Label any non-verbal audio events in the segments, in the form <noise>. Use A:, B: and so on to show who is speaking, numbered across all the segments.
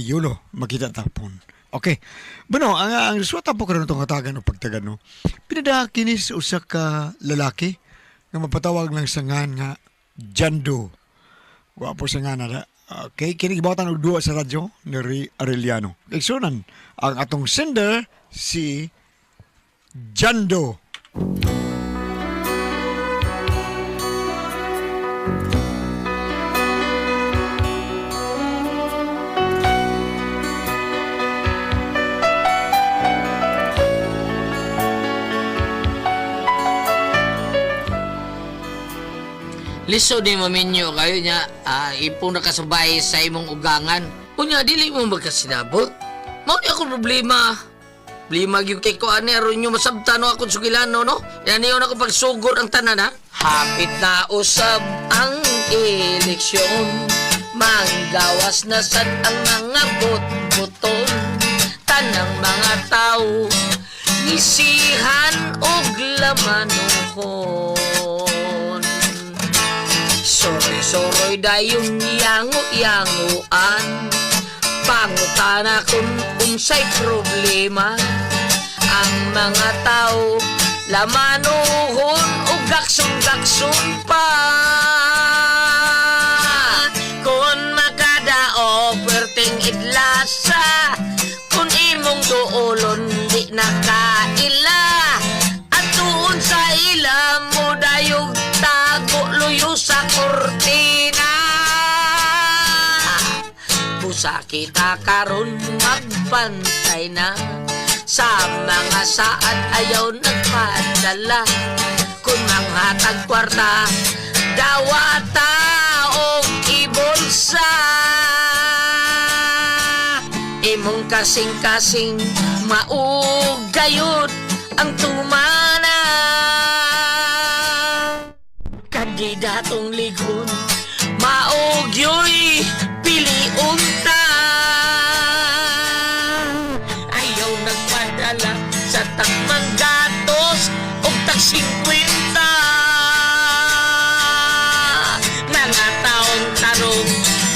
A: Yulo, makita tapon. Okay. Bueno, ang, ang suwata po karon itong katagan o pagtagan, no? Pinadakinis usa ka lalaki nga mapatawag lang sa ngan nga Jando. Wa po sa nga na. Okay, kini gibawatan og duwa sa radyo ni Ray Arellano. Iksunan ang atong sender si Jando.
B: Liso ni maminyo kayo niya, ah, ipong nakasabay sa imong ugangan. Unya, dili mo magkasinabot. Mao ni ako problema. Problema gyud kay ko ani aron nyo masabtan no akong sugilano no. Yan niyo ako pagsugod ang tanan ha. Hapit na usab ang eleksyon. Manggawas na sad ang mga bot-boton. Tanang mga tao ngisihan og lamanuhon. Soroy-soroy dayong yango-yanguan Pangutana kung unsay problema. Ang mga tao lamanuhon o gaksong-gaksong pa Busa kita karon magbantay na. Sa mga saad ayaw nagpadala Kung manghatag kwarta Dawata o ibulsa Imong kasing-kasing maugayod ang tumana. Kandidatong ligon Maugyoy piliunta 50 Mga taon tarong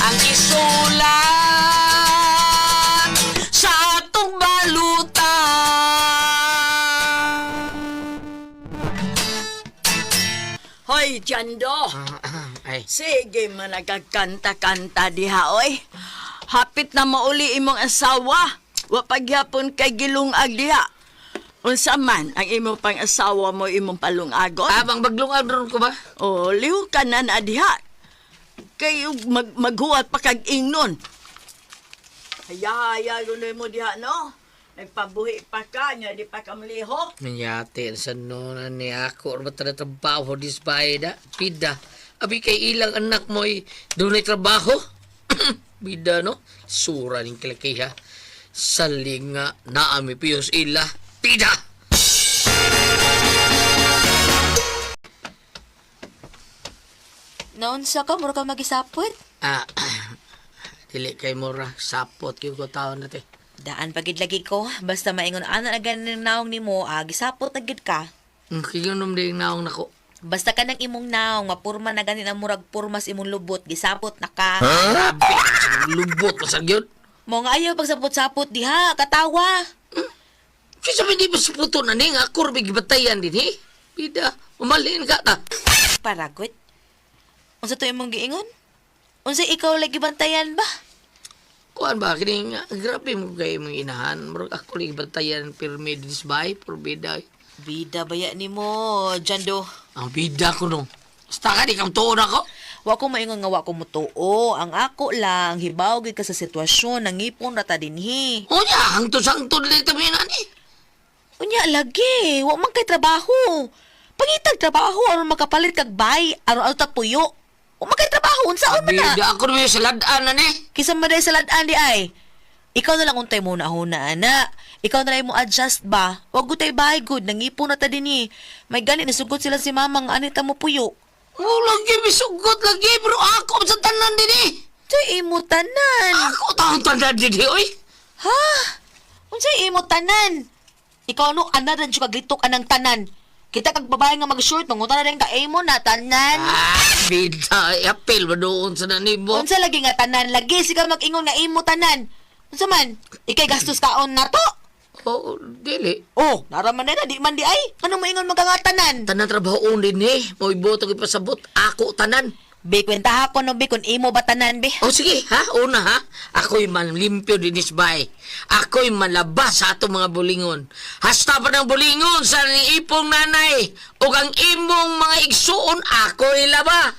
B: ang isulat sa atong baluta
C: Hoy, Jando!
B: Ay,
C: Sige man nagkakanta-kanta diha, oy. Hapit na mauli imong asawa. Wa pagyapon kay gilungag diha. Unsa man ang imong pang-asawa mo imong palungagon?
B: abang maglungag ron ko ba?
C: O, liw ka na na diha. Kay mag maghuwat pa kag ingnon. Haya-haya gunoy mo diha, no? Nagpabuhi pa ka, nga di pa ka malihok.
B: Manyate sa nona ni ako or ba trabaho dis bayda pida abi kay ilang anak mo ay doon ay trabaho <clears throat> bida no sura ning kilakiha salinga naami piyos ila pida
D: Naunsa ka, mura ka magisapot?
B: ah <clears throat> dili kay mura sapot gyud ko taon nate
D: Daan pagid lagi ko, basta maingon ana na ganin naong nimo, ah, gisapot na gid ka.
B: kiyonom ding naong nako
D: Basta ka nang imong naong, mapurma na ganin ang murag purmas imong lubot, gisapot na ka.
B: grabe lubot pasag yun
D: Mo nga ayaw pagsapot-sapot diha, katawa.
B: Kisa hindi ba sa puto na ning ako rin gibatayan din eh. Bida, umalin ka ta.
D: Paragot. Unsa to imong giingon? Unsa ikaw lagi bantayan ba?
B: Kuan ba kini nga grabe mo kay mong inahan. Murag ako rin gibatayan pirmi dis bay por bida.
D: Bida baya nimo, Jando.
B: Ang bida ko no. Basta ka di kang tuon ako.
D: Wa ko maingon nga wa ko mutuo. Ang ako lang, hibaw gid ka sa sitwasyon, nangipon rata dinhi.
B: O niya, hangtod sa hangtod lang taminan eh.
D: Unya lagi, wa man kay trabaho. Pangitag trabaho aron makapalit kag bay, aron alta puyo. Wa man kay trabaho unsaon man na.
B: Bida ako rin sa ladaan na ni.
D: Kisa man dahil sa ladaan di ay. Ikaw na lang untay muna huna ana. Ikaw na lang mo adjust ba? Wag gutay bahay good, nangipon na ta dinhi. May gani nisugot sila si mama nga anita mo puyo.
B: O lagi bisugot lagi bro ako sa tanan din eh.
D: Tay imo tanan.
B: Ako taon tanan din eh oy.
D: Ha? Unsay imo tanan? Ikaw no ana rin siya kaglitok anang tanan. Kita kag babae nga mag-short, manguta na rin ka imo na tanan.
B: Ah, bida, apil ba doon sa nanibot?
D: Unsa lagi nga tanan? Lagi siga mag-ingon nga imo tanan. Unsa man? Ikay gastos kaon na to?
B: Oo, dili.
D: Oh, naraman na di man di ay. Ano mo ingon magkangatanan?
B: Tanan trabaho din eh. Mo iboto ko pasabot. Ako tanan.
D: Be, kwenta ko no, be, kung imo ba tanan, be?
B: O sige, ha? Una, ha? Ako'y manlimpyo din isbay. Ako'y malabas sa atong mga bulingon. Hasta pa ng bulingon sa ni ipong nanay. O ang imong mga igsuon, ako'y laba.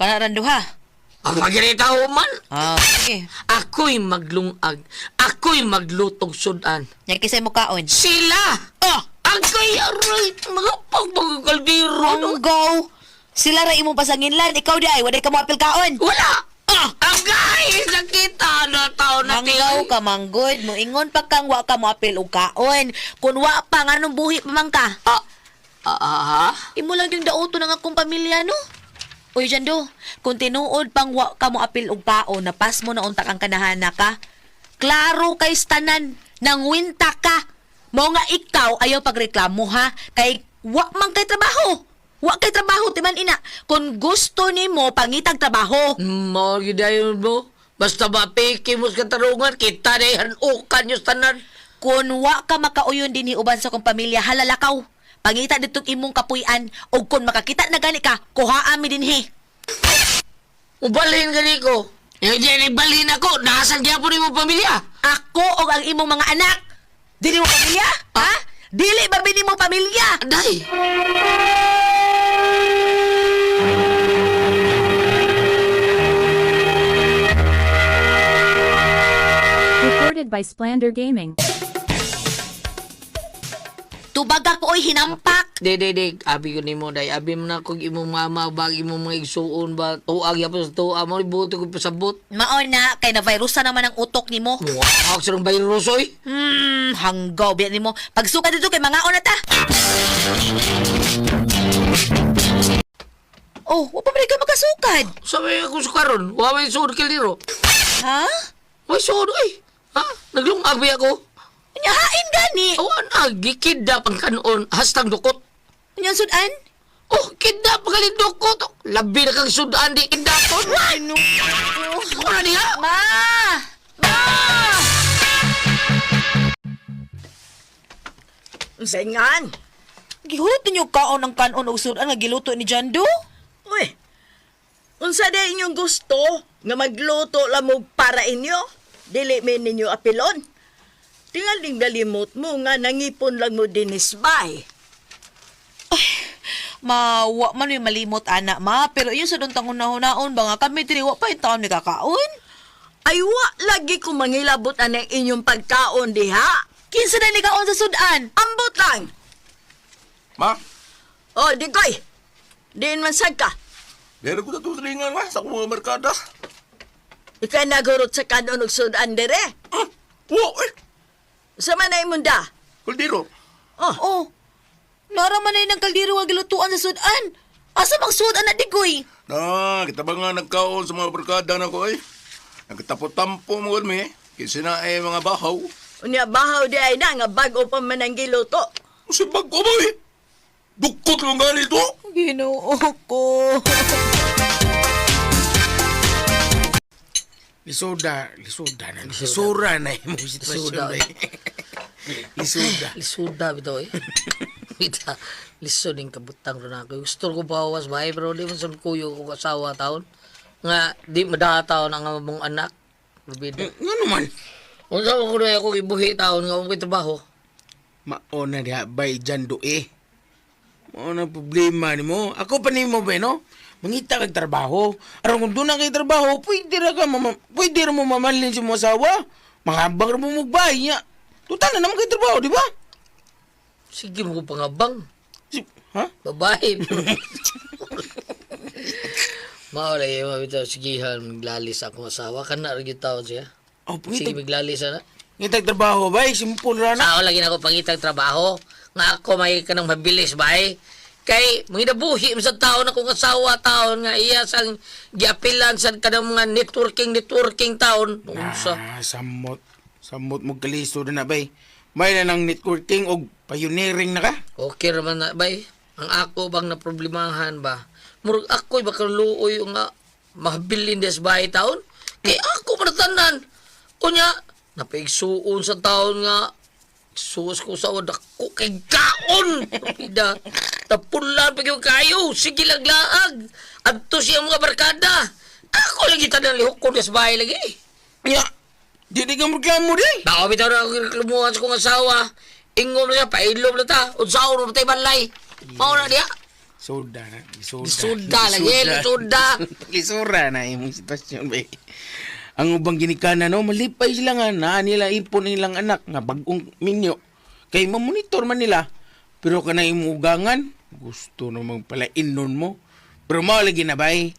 D: Kanaran duha.
B: Ang magirita man.
D: Ah, sige.
B: Ako'y maglungag. Ako'y maglutog sudan.
D: Nya kisay mo kaon.
B: Sila!
D: Oh,
B: Ako'y aray, mga pagpagkaldiro.
D: ang go. Sila ra imo pasanginlan, ikaw di ay waday ka mo apil kaon.
B: Wala! Ah! Ang guys! Nakita na taon na
D: Manggaw ka manggod, mo ingon pa kang wa ka mo apil og kaon. Kun wa pa nga nung buhi pa man ka.
B: Ah, ah, ah,
D: Imo lang yung dauto ng akong pamilya, no? Uy, Jando, kung tinuod pang wa ka mo apil og kaon, napas mo na unta kang kanahana ka, klaro kay stanan, nang winta ka. Mo nga ikaw ayaw pagreklamo ha, kay wa man kay trabaho. Wa kay trabaho, timan ina. Kung gusto ni mo, pangitag trabaho.
B: Mo gidayon mo. Basta mapiki mo sa katarungan, kita na hanukan yung tanan.
D: Kung wa ka makauyon din uban sa kong pamilya, halalakaw. Pangita dito imong kapuy-an, o kung makakita na gani ka, kuhaan mi din he.
B: Ubalhin gani ko. Yung diyan balhin ako, nasan niya po ni mo pamilya?
D: Ako o ang imong mga anak. Dili mo pamilya? Ha? Dili ba mo pamilya?
B: Day!
E: By Splander Gaming.
D: Tubag ako oy hinampak.
B: Day, day, day. Abi ko ni mo, day. Abi mo na kung imong mama, bag imong mga igsuon ba, tuag yapon sa tuwa mo, ibuto ko pasabot.
D: Mao na kay na virusa naman ang utok nimo.
B: Wow, sa ng virus, oy.
D: Hmm, hanggaw biya nimo. Pagsuka dito kay mga na ta. Oh, wa pa man ka makasukad.
B: Sabi ako sa karon, waway suod kiliro.
D: Ha?
B: May suod, oy. Ha? Naglungag ba ako?
D: Nyahain gani.
B: Awan na, gikidap ang kanon, hastang dukot.
D: Nya sudan?
B: Oh, kidnap galing dukot. Labi na kang sudan, di kidnapon.
D: Ano?
B: Ako na niya.
D: Ma! Ma!
C: Sengan.
D: Gihulot ninyo kaon ng kanon og sudan nga giluto ni Jando?
C: Uy, unsa day inyong gusto nga magluto lamog para inyo? Dili min ninyo apilon. Tingal ding dalimot mo nga nangipon lang mo dinisbay.
D: Mawa man yung malimot anak ma, pero yun sa doon tangon na hunaon ba nga kami tiniwa pa yung taon ni kakaon?
C: Ay wa lagi ko mangilabot ang inyong pagkaon diha.
D: Kinsa na ni kaon sa sudan?
C: Ambot lang.
F: Ma,
C: Oh, di koy. Diin man sad ka.
F: meron ko na tutulingan ma sa akong mga merkada.
C: Ika nagurot sa kanon og sudan dire.
F: Ah, wow, eh,
C: Sa man na imunda.
F: kuldiro.
C: Oh,
D: Oh, naraman na yung kaldiro nga gilutuan sa sudan. Asa mang sudan na digoy?
F: Na, kita ba nga nagkaon sa mga merkada na ko eh. Nagtapo-tampo mo kami, kasi na eh mga bahaw.
C: unya bahaw di ay na nga bago pa man ang giluto.
F: Kasi bago mo eh. Dukot lang ganito.
D: Ginoo ko. <laughs>
G: Lisoda, lisoda na. Lisura na yung sitwasyon. Eh. Lisoda.
B: Lisuda bitaw eh. Bita, lisod yung kabutang ron ako. Gusto ko bawas ba pero di man sa kuyo ko asawa taon. Nga, di madataw na nga mong anak. Rubida.
G: Nga naman.
B: Kung saan ko na ako ibuhi taon nga akong trabaho.
G: Maona diha bay jando eh. Maona problema ni mo. Ako pa ni mo ba no? Mangita kag trabaho. Aron kung doon na kay trabaho, pwede ra ka mama, pwede ra mo mamalin sa mo asawa. Mangabang ra mo magbay niya. Tuta na naman kay trabaho, di ba?
B: Sige mo ko pangabang.
G: Si, ha?
B: Babae. Maula yung mga bitaw, sigihan, maglalis ako asawa. Kana rin yung taon siya.
G: Oh,
B: Sige,
G: pangitag,
B: maglalis na.
G: ngitag trabaho ba? Simple ra na.
B: Sa ako lagi na ako pangitang trabaho. Nga ako may kanang mabilis ba eh. Kay, mga nabuhi sa taon akong asawa taon nga iya sang giapilan sa kanang mga networking networking taon. Unsa?
G: Ah, samot. Samot mo kalisto na bay. May na ng networking o pioneering na ka?
B: Okay naman na bay. Ang ako bang na problemahan ba? Murag ako'y baka luoy nga mahabilin des bahay taon. Kay ako manatanan. Kunya, Napaigsuon sa taon nga. Sus ko sa wadak ko kay kaon. Pida. Tapulan pa kayo. Sige lang laag. Adto siya mga barkada. Ako lagi tanang lihok ko sa bahay lagi.
G: Ya, di di ka mo di.
B: Baka bitaw na ako lumuhan sa kong asawa. Ingom na siya, pailom na ta. Unsaon na tayo balay. Mauna diya.
G: Soda na, soda.
B: Soda lagi, soda.
G: Lisura <laughs> na imong sitwasyon ba. Ang ubang ginikana no, malipay sila nga na nila ipon nilang anak nga bagong minyo. Kay mamonitor man nila. Pero kana imong ugangan, gusto namang pala inon mo. Pero mao lagi na bay.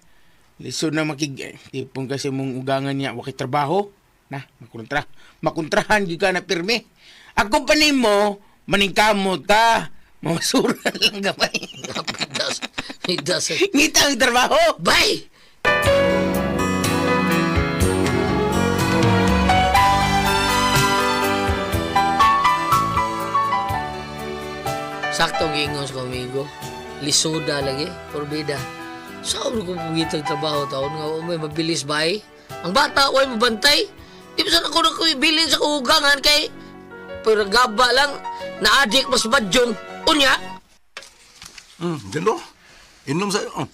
G: Lisod na makig tipong kasi mong ugangan niya wakay trabaho. Na, makontra. Makontrahan gyud ka na pirmi. Ako pa nimo, maningkamot ka. Mamasura <laughs> lang gamay. Ngita ang trabaho.
B: Bay! Saktong ingos ko, amigo. Lisoda lagi, porbida. Saan ko pumita ang trabaho taon nga may mabilis ba eh? Ang bata, way mabantay. Di ba saan ako na bilin sa kuhugangan kay pero gaba lang na adik mas badyong. Unya,
H: Hmm, Jando. Inom sa... Oh.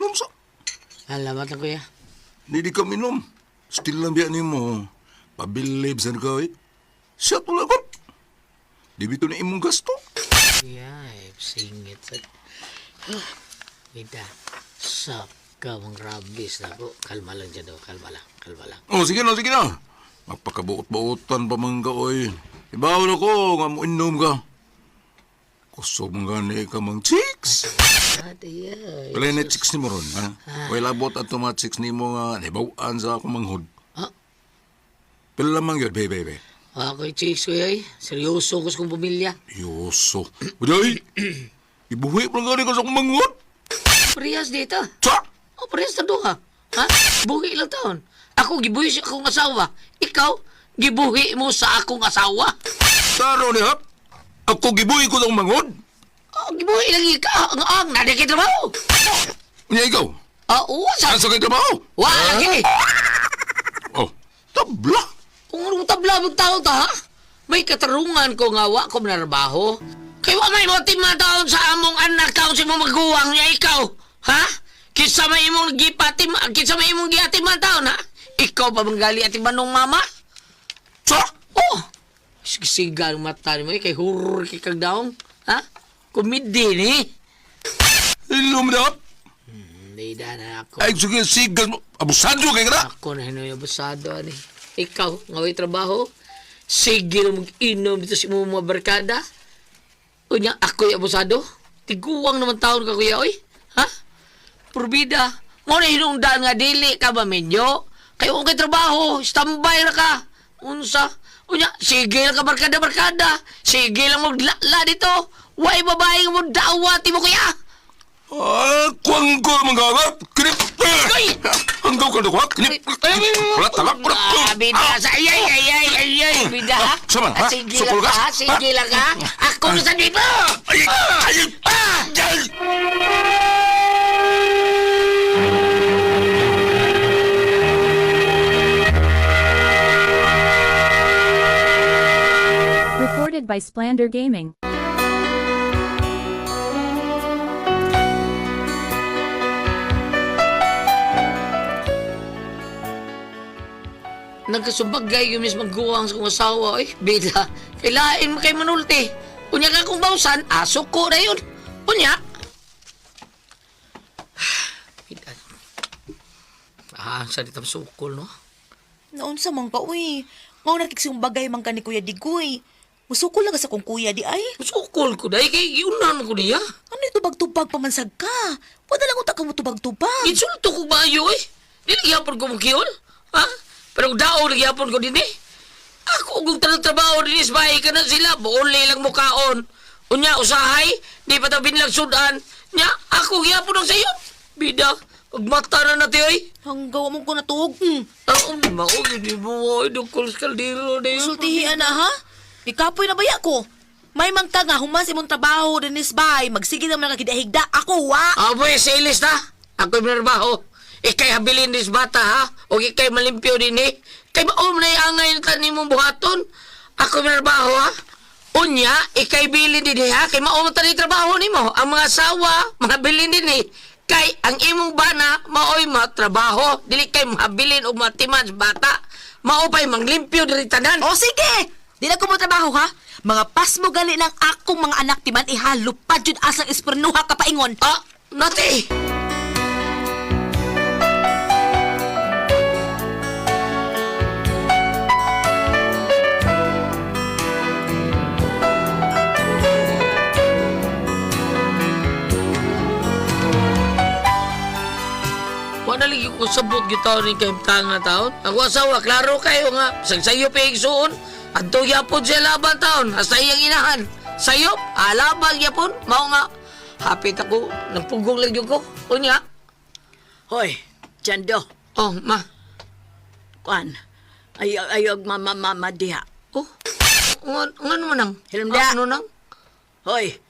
H: Inom sa...
B: Alamat na kuya.
H: Hindi ka minom. Still lang biya ni mo. Pabilib sa ka eh. Siya tulad ko. Di bito na imong gasto.
B: Yay, singit sa... Bida, sak ka mong rabis na ko. Kalma lang dyan daw, kalma lang, kalma lang.
H: Oh, sige na, sige na. Magpakabuot-buotan pa man ka, oy. Ibaw na ko, nga mo inom ka. Kusog nga ni ka mang chicks. Wala na chicks ni mo ron, ha? Wala bot at mga chicks ni mo nga nibawaan sa akong manghod.
B: Ha?
H: Pila lamang yun, baby, baby.
B: Ako yung chicks ko yay. Seryoso ko sa kong pamilya.
H: Yoso. Uday! <clears throat> Ibuhi nga ni ka sa akong manghod.
B: Parehas dito.
H: Tsa!
B: O, parehas na doon ha. Ha? Buhi lang taon. Ako gibuhi sa akong asawa. Ikaw, gibuhi mo sa akong asawa.
H: Taro ni hap. Ako gibuhi ko sa akong manghod.
B: Oh, gibuhi lang ikaw. Ang ang, nadikit trabaho.
H: Niya ikaw.
B: Ah, uwa sa...
H: Saan sa kayo trabaho?
B: Wala lagi.
H: Oh, tabla.
B: Kung anong tabla mong tao ta? May katarungan ko nga wa ko manarbaho. Kaya wa may motim mga taon sa among anak taon sa imong maguwang niya ikaw. Ha? Kisa may imong gipatim, kisa may imong giatim mga taon, ha? Ikaw pa manggali ating manong mama?
H: Tsa!
B: Oh! Sigsiga ang mata ni mo, eh, kay horror kay kag daong. Ha? Kumidi ni.
H: Ilum na hap.
B: Hindi na ako.
H: Ay, sige, sigas mo. Abusado kayo ka na.
B: Ako na hinoy abusado ani. Ikaw, nga way trabaho, sige na mag-inom dito sa imong mga barkada. Unya, ako'y abusado. Tiguang naman taon ka, kuya, oy. Ha? Purbida, mo na hinungdan nga dili ka ba medyo? Kayo kay trabaho, standby na ka. Unsa? Unya, sige lang ka barkada-barkada. Sige lang maglala dito. Way babae mo dawati mo, kuya.
H: Ah, kuwang ko naman gagat. Kinip.
B: Ay!
H: Hanggaw ka na kuwak. Kinip. Wala talak. Wala.
B: Ah, bida sa ayay, ayay, ayay, bida ha?
H: Sama, ha?
B: Sige lang
H: ka?
B: ha, sige lang ha. Ako na sa dito!
H: Ay! Ay! Ay!
E: Recorded by Splander Gaming.
B: Nagkasubagay yung mismo guwang sa kong asawa, eh. Bida, kailain mo kay manulti. Unya ka kung bausan, aso ko na yun. Unya. <sighs> Bida. Ah, sa ditang sukol, no?
D: Naon sa man ka, uy. Ngao nakiksing bagay man ka ni Kuya Digoy. Musukol lang ka sa kong kuya di ay.
B: Sukol ko dahil kay iunan ko niya.
D: Ano ito tubag-tubag pamansag ka? Wala lang utak ka mo tubag-tubag.
B: Insulto ko ba yun, eh? Nilagyapan ko mo kiyon? Ha? Pero daw, nagyapon ko din eh. Ako kung trabaho din is bahay ka na sila, buuli lang mukaon. Unya, usahay, di pa tabi nilang sudan. Nya, ako gyapon ang sayo. Bida, magmata na natin ay.
D: Hanggaw mo ko natuog. Mm.
B: Ang maog, hindi mo ay dukol sa kaldero na yun.
D: Sultihian na ha? Ikapoy na baya ko. May mangka nga human sa imong trabaho din is bay. Magsige naman nakakidahigda. Ako wa.
B: Ah, boy, silis na. Ako'y minarbaho. Ikay habilin dis bata ha? O ikay malimpyo din eh. Kay maom na angay na tanim mong buhaton. Ako minarbaho ha? Unya, ikay bilin din eh ha? Kay maom na trabaho ni mo. Ang mga asawa, mga bilin din eh. Kay ang imong bana, maoy matrabaho. Dili kay mahabilin o matiman bata. Mao pa'y manglimpyo diri tanan.
D: O sige! Di na ko mo trabaho ha? Mga pas mo gali ng akong mga anak timan ihalupad jud asang espernuha ka paingon.
B: Ah, nati! Wala lagi ko sabot gitaw ni kay nga taon. Ang asawa, klaro kayo nga. Sagsayo pa igsuon. Adto yapon siya laban taon. Hasta iyang inahan. Sayop, alaban yapon. Mao nga. Hapit ako. Nagpugong lang yun ko. Unya.
C: Hoy, Jando,
B: Oh, ma.
C: kuan. Ayog, ayog mama mama diha.
B: Oh. Nga, nga naman ang.
C: Hilmda.
B: Ano nang?
C: Hoy,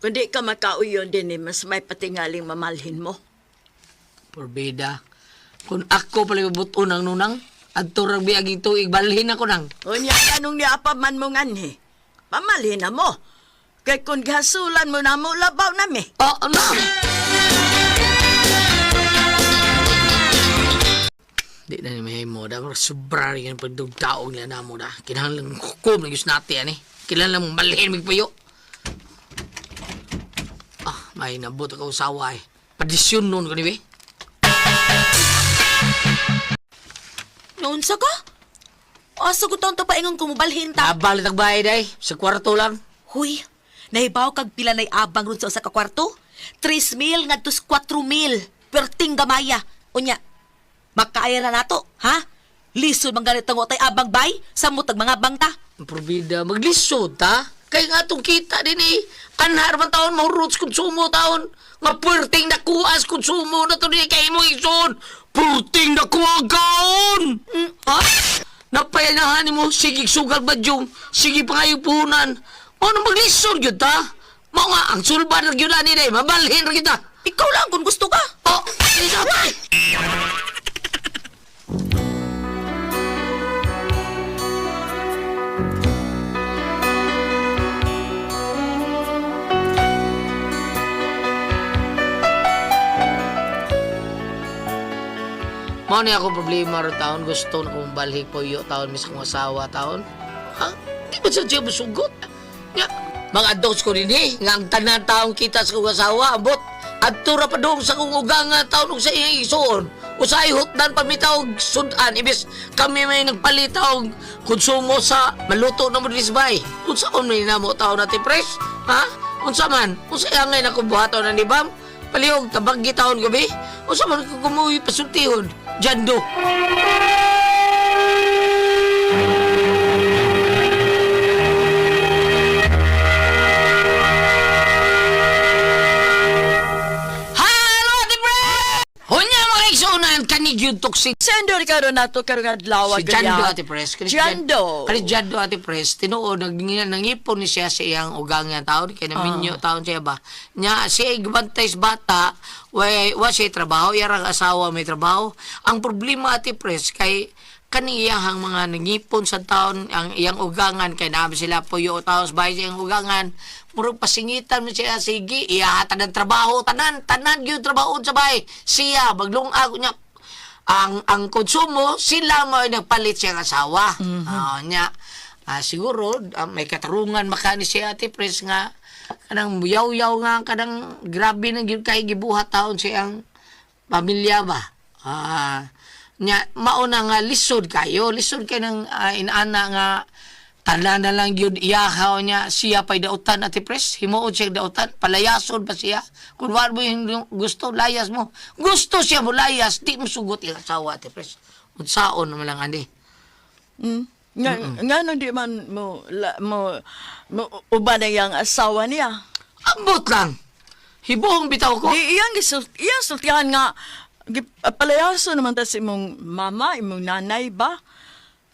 C: kundi ka makauyon din eh, mas may patingaling mamalhin mo.
B: Porbida. Kung ako pala buto ng nunang, at turang biaging tuig, balhin ako nang.
C: Unya, anong niapa man mo nganhi? Pamalhin na mo. Kay kung gasulan mo na mo, labaw na mi.
B: Oh, ano? Di na ni may mo da sobra rin yung pagdugtaog nila na mo da. Kinahanglan hukom na yus natin ani. Kinahanglan mong malhin magpayo. Ah, may nabot ako usawa eh. Padisyon nun ko ni be.
D: Noon sa ka? Asa ko taon to paingon ko mo balhin ta?
B: Nabalit ang bayad ay. Sa kwarto lang.
D: Huy, nahibaw kag pila na abang ron sa usa ka kwarto? 3 mil ngadto sa 4 mil. Perting gamaya. Unya, makaaya na nato, ha? Lisod man ganit ang tay abang bay sa mutag mga bangta.
B: Probida, maglisod ta. Kaya nga itong kita din eh. Anhar man taon, mga roots konsumo taon. Nga puwerteng nakuas konsumo na to niya kay mo ison. Puwerteng nakuha gaon. Mm, ha? Napayanahan mo, sige sugal badyong, sige pangayupunan. Ano maglisod yun ta? Mao nga, ang sulban ng yun nila eh, mabalhin rin kita.
D: Ikaw lang kung gusto ka.
B: Oh, isa pa. Mao ni ako problema ro taon gusto na kong balhig po yo taon mis kong asawa taon. Ha? Di ba sa siya masugot? Ya, mga adults ko din eh, nga ang tanan taong kita sa kong asawa, abot. At tura pa doon sa kong ugangan taon og sa iyang isuon. Usay hutdan pa mitaw og sudan, ibis kami may nagpalita og konsumo sa maluto na mo disbay. Unsa on may namo taon natin pres? Ha? Unsa man? Unsa angay na kubuhaton na ni Bam? Palihog, tabagi taon gabi? Unsa man ko kumuhi pasultihon? Jando. Halo, yung toxic
C: Sendor ka ron nato karong adlaw
B: Si Jando Ate Pres. Kani si
C: Jando.
B: Kani Jando Ate Pres. Tinuod, nag, nangipon ni siya sa iyang ugang nga taon. Kaya naminyo taon siya ba. Nya, siya igabantay sa bata. Way, wa siya trabaho. Yarang asawa may trabaho. Ang problema Ate Pres, kay kaniyahang mga nangipon sa taon ang iyang ugangan kay nabi sila puyo taos bahay sa iyang ugangan murag pasingitan mo siya sige iyahatan ng trabaho tanan tanan gyud trabaho sa bahay siya maglungag niya ang ang konsumo sila mo ay nagpalit siyang asawa. Ah, nya ah, siguro ah, may katarungan makani si Ate Pres nga kanang yaw-yaw nga kanang grabe na gyud kay gibuhat taon siyang pamilya ba. Ah, nya mauna nga lisod kayo, lisod kay ng ah, inaana nga Tala na lang yun iyahaw niya siya pa'y dautan ati pres. Himuod siya dautan. Palayason pa siya. Kung wala mo yung gusto, layas mo. Gusto siya mo layas. Di mo sugot yung asawa ati pres. Unsaon naman lang andi.
C: Mm. Nga, nga no di man mo, la, mo, mo uba na yung asawa niya.
B: Ambot lang. Hibuong bitaw ko.
C: Di iyang gisul iyang sultihan nga palayaso naman ta si imong mama, imong nanay ba?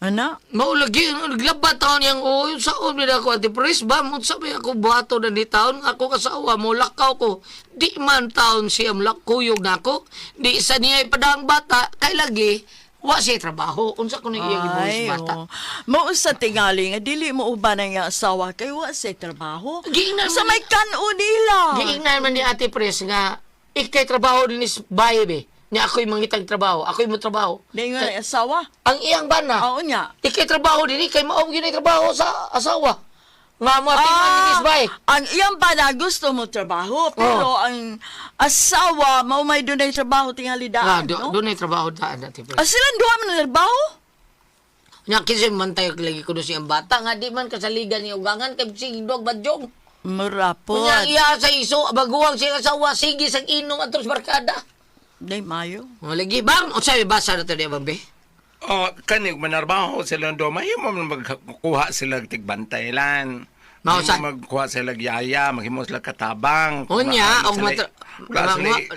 C: Ana?
B: Maulagi, naglabat taon yang o, yung saon nila ako, ati Pres, ba, mo sabi ako, buhato na ni taon, ako kasawa, mo lakaw ko, di man taon siya, lakuyog na ako, di sa niya ipadang bata, kay lagi, wa siya trabaho, unsa ko na iyang ibuhis bata.
C: oh. Mao sa tingali nga dili mo uban ang iyang asawa kay wa sa trabaho.
B: Giingnan
C: Sa may kan-o nila.
B: Giingnan man ni Ate Pres nga, ikay trabaho din is baye be. Niya ako'y mangitag trabaho, ako'y mo trabaho.
C: Di nga ang asawa.
B: Ang iyang bana,
C: Oo niya.
B: ikay trabaho din, ikay maong yun ay trabaho sa asawa. Nga mo atingan din is baye.
C: ang iyang bana gusto mo trabaho, pero ang asawa mo may doon ay trabaho tingali
B: Ah,
C: daan,
B: do,
C: no?
B: doon ay trabaho daan Ate Pres.
C: Ah, silang duha man na trabaho?
B: Nya kasi man tayo lagi ko doon siyang bata nga di man kasaligan ni ugangan kay sige dog badyong.
C: Marapot.
B: Kunya iya sa iso baguwang siya asawa sige sa inom atros barkada.
C: Day mayo.
B: O lagi bang o sabi basa na to di bang be?
H: Oh, kanig manarbaho sila do mahimo man magkuha sila tigbantay lan.
B: Mao, sa-
H: magkuha sila yaya, maghimo sila katabang.
B: Unya og matra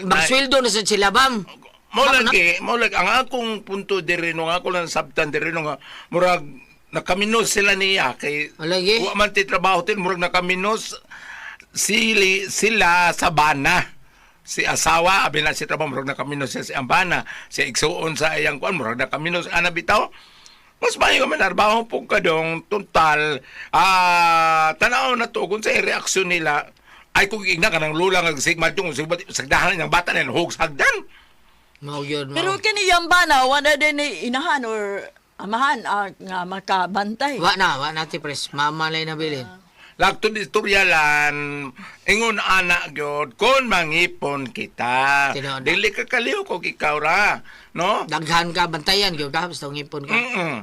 B: magsweldo na sa sila bam.
H: Mo lagi, mo lagi ang akong punto diri no nga ako lang sabtan diri no nga murag nakaminos sila niya kay
B: O lagi.
H: wa man ti trabaho tin murag nakaminos sili sila sa bana si asawa abi na si trabaho murag nakaminos siya si ambana si igsuon sa iyang kuan murag nakaminos ana bitaw mas mayo man narbaho po ka dong total ah tanaw na to kung sa reaksyon nila ay kung igna ka ng lula nga sigma yung sagdahan ng bata na hug sagdan
B: Mao gyud
C: Pero
B: mao.
C: kini iyang bana, wala din ni inahan or amahan ah, nga makabantay.
B: Wa na, wa na ti pres. Mama lay na bilin.
H: Lakto di istoryalan, ingon anak gyud kon mangipon kita.
B: Tinood na.
H: Dili ka kaliw kog ikaw ra, no?
B: Daghan ka bantayan gyud ka basta ngipon ka.
H: Mm.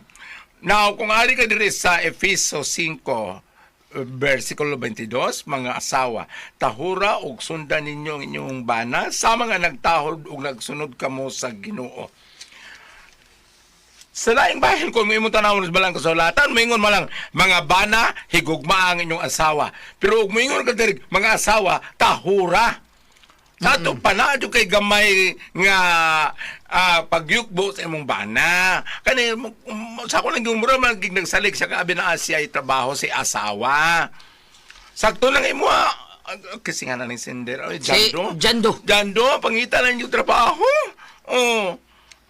H: Now, kung ari ka diri sa Efeso 5, versikulo 22, mga asawa, tahura og sundan ninyo ang inyong bana sa mga nagtahod ug nagsunod kamo sa Ginoo. Sa laing bahin, kung may tanawon sa balang kasulatan, maingon mo lang, mga bana, higugma ang inyong asawa. Pero kung maingon ka diri, mga asawa, tahura. Sa ato panadyo kay gamay nga ah, pagyukbo sa imong bana. Kani mo- sa ako lang yung mura magig nagsalig sa kaabi na Asia ay trabaho si asawa. Sakto lang imo ah, ah, kasi nga na ni Sender. Ay,
B: Si
H: Jando.
B: Jando.
H: Jando, pangita lang yung trabaho. Oh.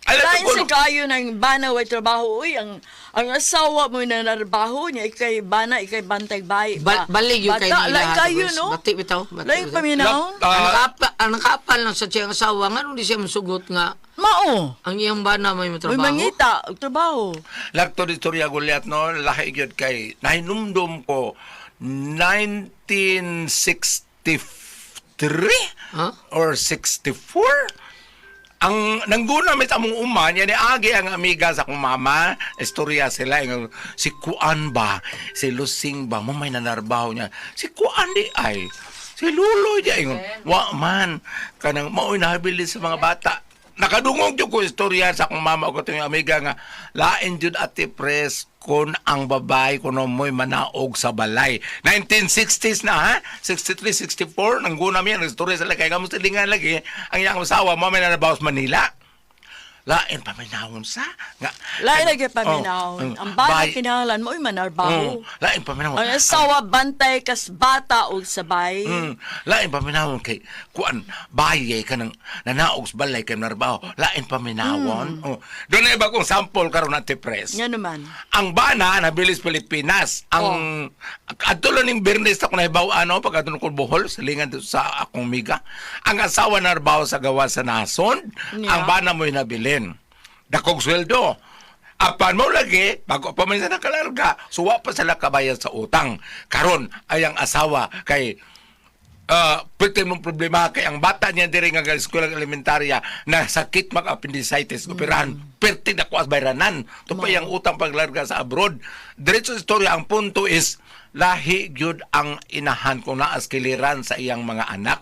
H: Alam
C: Lain
H: ko,
C: sa kayo ng bana way trabaho. Uy, ang, ang asawa mo na narbaho niya, ikay bana, ikay bantay bay.
B: Bal balig yung kay nila.
C: lain kayo, no?
B: Bati bitaw. bati
C: Lain paminaw.
H: Ah,
B: Ang ang nakapal lang sa siyang asawa, nga nung di siya masugot nga,
C: Mao.
B: ang iyang bana may
C: May
B: trabaho.
C: mangita, trabaho.
H: Lakto di Torya Goliath no, lahi gyud kay nahinumdum ko 1963
B: Ha?
H: or 64 ang nangguna mit among uma niya ni agi ang amiga sa akong mama. Istorya sila yung si Kuan ba? Si Lusing ba? Mo may nanarbaho niya. Si Kuan di ay si Lulo di ay wa man. Kanang mao'y nahabilis sa mga bata. Nakadungog jud ko istorya sa akong mama. Ko amiga nga lain jud ati pres kon ang babae kuno mo'y manaog sa balay. 1960s na ha? 63 64 nangguna mi ang istorya sila kay kamo silingan lagi. Ang iyang asawa mo may nanabaw sa Manila lain pa may naon sa nga
C: Lain lagi paminaw.
H: Oh,
C: ang bana
H: bay-
C: kinahalan mo, uy,
H: Oh,
C: manarbaho.
H: lain pa may naon
C: Ang asawa, bantay kas bata o sabay.
H: Mm, lain pa minawon kay kuan bayay ka ng nanaog balay kay narbaho. Lain pa minawon. Oh. Doon na iba kong sample karon na press.
C: Nga naman.
H: Ang bana na bilis Pilipinas. Ang adto lang ning Bernes ako nahibaw ano pag adto ko Bohol sa lingan dito sa akong miga. Ang asawa narbaho sa gawa sa nason,
C: Yeah.
H: ang bana mo'y nabilin. Dakog sweldo. Apan mo lagi, bago pa man sa nakalarga, suwa pa sila kabayan sa utang. Karon, ay ang asawa kay uh, pwede mong problema kay ang bata niya diri nga eskwela elementarya na sakit mag appendicitis operahan perti na kuas bayranan. To pa yung utang paglarga sa abroad. Diretso sa istorya ang punto is lahi gyud ang inahan kung naas kiliran sa iyang mga anak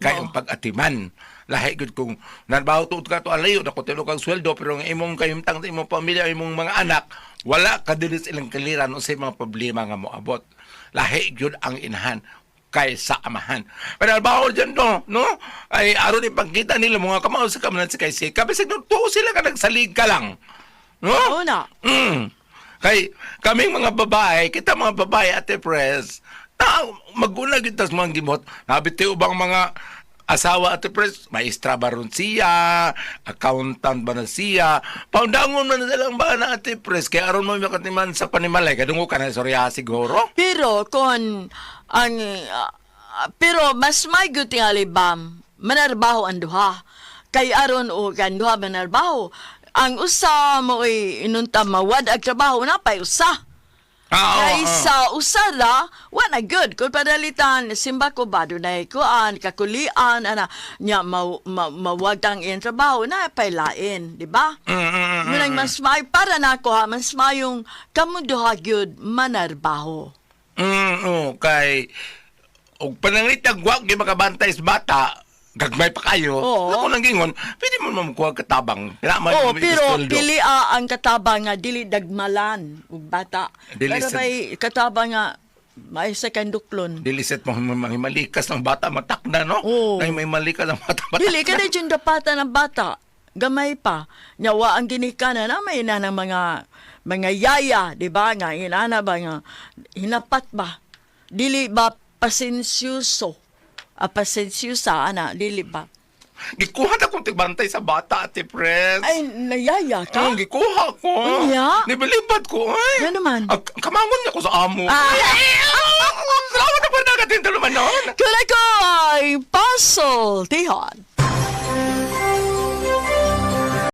H: kay ang pag-atiman lahi gyud kung nanbaho tuod ka to alayo na kutilo kang sweldo pero ang imong kayumtang sa imong pamilya imong mga anak wala ka dili sa ilang kaliran sa mga problema nga moabot lahi gyud ang inahan kay sa amahan. Pero albaho dyan no, no? Ay aron ipagkita nila mga kamao sa kamanan sa kay Sika. Bisag no, tuo sila ka nagsalig ka lang. No?
C: Oo na.
H: Mm. Kay kaming mga babae, kita mga babae ate pres, na maguna kita sa mga gimot. Nabiti ubang mga asawa ate pres, maestra ba ron siya, accountant ba na siya, paundangon man na silang ba na ate pres, kaya aron mo makatiman sa panimalay, kadungo ka na sorya siguro.
C: Pero kung ang ah, pero mas may guti nga libam manarbaho ang duha. Kay aron o kan duha manarbaho. Ang usa mo ay inunta mawad ang trabaho na pay usa.
H: Ah,
C: Kay
H: oo.
C: sa usara, wala good. Kung padalitan, simba ko ba, dunay kuan, kakulian, ana, nya, ma, ma, mawag tang iyang trabaho, na pailain, di ba?
H: Mm, mm, mm,
C: Munang mas may, para na ako ha, mas mayong kamuduha gyud manarbaho.
H: Mm, oh, kay og pananglit ang wag gyud makabantay sa bata, gagmay pa kayo.
C: Oo.
H: Ako nang gingon, pwede mo naman kuha katabang. Kailangan
C: Oo, pero pili ah, ang katabang nga dili dagmalan ug bata.
H: Dili
C: pero may katabang nga may second duklon.
H: Diliset mo may malikas ng bata matakna, no?
C: Oo.
H: Nay may malikas ng bata matakna.
C: Dili ka na dyan dapatan ng bata. Gamay pa. Nyawa ang ginikana na may ina ng mga mga yaya, di ba? Nga, inana ba nga, hinapat ba? Dili ba pasensyoso? A pasensyosa, ana, dili ba?
H: Gikuha na kong tigbantay sa bata, ate Pres.
C: Ay, nayaya ka?
H: Ang gikuha ko.
C: Anya?
H: Nibalibad ko, ay.
C: Ano naman?
H: Ag, kamangon niya ko sa amo.
C: Ah.
H: Ay, ay, ay, Salamat na pa nagatin taluman noon.
C: Kaya ko ay puzzle, tihon.